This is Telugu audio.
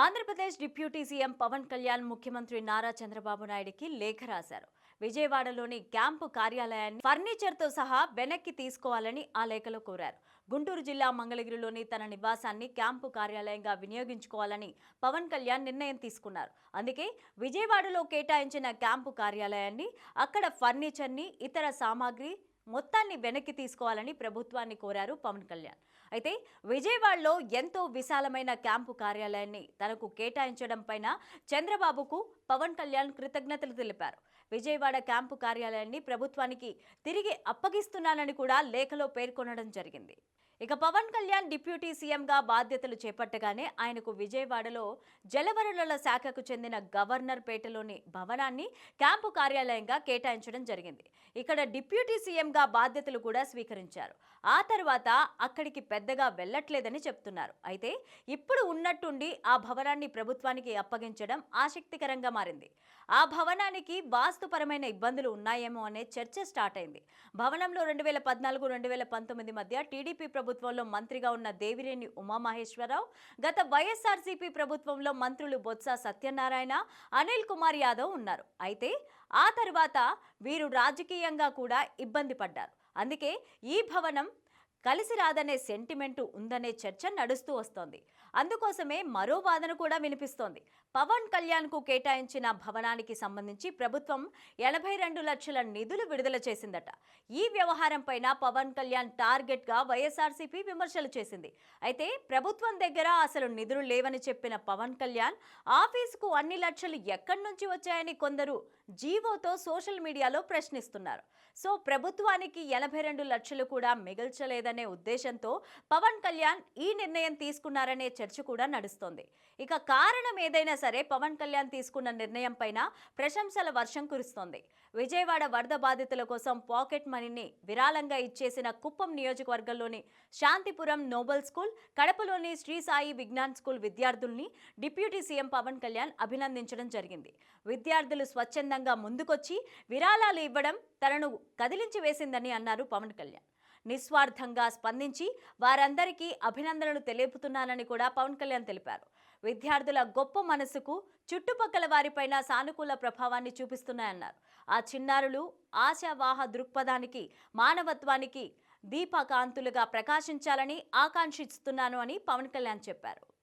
ఆంధ్రప్రదేశ్ డిప్యూటీ సీఎం పవన్ కళ్యాణ్ ముఖ్యమంత్రి నారా చంద్రబాబు నాయుడికి లేఖ రాశారు. విజయవాడలోని క్యాంపు కార్యాలయాన్ని ఫర్నిచర్తో సహా వెనక్కి తీసుకోవాలని ఆ లేఖలో కోరారు. గుంటూరు జిల్లా మంగళగిరిలోని తన నివాసాన్ని క్యాంపు కార్యాలయంగా వినియోగించుకోవాలని పవన్ కళ్యాణ్ నిర్ణయం తీసుకున్నారు. అందుకే విజయవాడలో కేటాయించిన క్యాంపు కార్యాలయాన్ని అక్కడ ఫర్నిచర్ని ఇతర సామాగ్రి మొత్తాన్ని వెనక్కి తీసుకోవాలని ప్రభుత్వాన్ని కోరారు పవన్ కళ్యాణ్. అయితే విజయవాడలో ఎంతో విశాలమైన క్యాంపు కార్యాలయాన్ని తనకు కేటాయించడం పైన చంద్రబాబుకు పవన్ కళ్యాణ్ కృతజ్ఞతలు తెలిపారు. విజయవాడ క్యాంపు కార్యాలయాన్ని ప్రభుత్వానికి తిరిగి అప్పగిస్తున్నానని కూడా లేఖలో పేర్కొనడం జరిగింది. ఇక పవన్ కళ్యాణ్ డిప్యూటీ సీఎంగా బాధ్యతలు చేపట్టగానే ఆయనకు విజయవాడలో జలవనరుల శాఖకు చెందిన గవర్నర్ పేటలోని భవనాన్ని క్యాంపు కార్యాలయంగా కేటాయించడం జరిగింది. ఇక్కడ డిప్యూటీ సీఎంగా బాధ్యతలు కూడా స్వీకరించారు. ఆ తర్వాత అక్కడికి పెద్దగా వెళ్ళట్లేదని చెప్తున్నారు. అయితే ఇప్పుడు ఉన్నట్టుండి ఆ భవనాన్ని ప్రభుత్వానికి అప్పగించడం ఆసక్తికరంగా మారింది. ఆ భవనానికి వాస్తుపరమైన ఇబ్బందులు ఉన్నాయేమో అనే చర్చ స్టార్ట్ అయింది. భవనంలో రెండు వేల పద్నాలుగు రెండు వేల పంతొమ్మిది మధ్య టీడీపీ ప్రభుత్వంలో మంత్రిగా ఉన్న దేవిరేణి ఉమామహేశ్వరరావు గత వైఎస్ఆర్సీపీ ప్రభుత్వంలో మంత్రులు బొత్స సత్యనారాయణ అనిల్ కుమార్ యాదవ్ ఉన్నారు. అయితే ఆ తర్వాత వీరు రాజకీయంగా కూడా ఇబ్బంది పడ్డారు. అందుకే ఈ భవనం కలిసి రాదనే సెంటిమెంటు ఉందనే చర్చ నడుస్తూ వస్తోంది. అందుకోసమే మరో వాదన కూడా వినిపిస్తోంది. పవన్ కళ్యాణ్కు కేటాయించిన భవనానికి సంబంధించి ప్రభుత్వం ఎనభై రెండు లక్షల నిధులు విడుదల చేసిందట. ఈ వ్యవహారం పైన పవన్ కళ్యాణ్ టార్గెట్గా వైఎస్ఆర్సీపీ విమర్శలు చేసింది. అయితే ప్రభుత్వం దగ్గర అసలు నిధులు లేవని చెప్పిన పవన్ కళ్యాణ్ ఆఫీసుకు అన్ని లక్షలు ఎక్కడి నుంచి వచ్చాయని కొందరు జీవోతో సోషల్ మీడియాలో ప్రశ్నిస్తున్నారు. సో ప్రభుత్వానికి ఎనభై రెండు లక్షలు కూడా మిగల్చలేదని ఉద్దేశంతో పవన్ కళ్యాణ్ ఈ నిర్ణయం తీసుకున్నారనే చర్చ కూడా నడుస్తోంది. ఇక కారణం ఏదైనా సరే పవన్ కళ్యాణ్ తీసుకున్న నిర్ణయం పైన ప్రశంసల వర్షం కురుస్తోంది. విజయవాడ వరద బాధితుల కోసం పాకెట్ మనీని విరాళంగా ఇచ్చేసిన కుప్పం నియోజకవర్గంలోని శాంతిపురం నోబెల్ స్కూల్ కడపలోని శ్రీ సాయి విజ్ఞాన్ స్కూల్ విద్యార్థుల్ని డిప్యూటీ సీఎం పవన్ కళ్యాణ్ అభినందించడం జరిగింది. విద్యార్థులు స్వచ్ఛందంగా ముందుకొచ్చి విరాళాలు ఇవ్వడం తనను కదిలించి వేసిందని అన్నారు పవన్ కళ్యాణ్. నిస్వార్థంగా స్పందించి వారందరికీ అభినందనలు తెలియపుతున్నానని కూడా పవన్ కళ్యాణ్ తెలిపారు. విద్యార్థుల గొప్ప మనసుకు చుట్టుపక్కల వారిపైన సానుకూల ప్రభావాన్ని చూపిస్తున్నాయన్నారు. ఆ చిన్నారులు ఆశావాహ దృక్పథానికి మానవత్వానికి దీపకాంతులుగా ప్రకాశించాలని ఆకాంక్షిస్తున్నాను అని పవన్ కళ్యాణ్ చెప్పారు.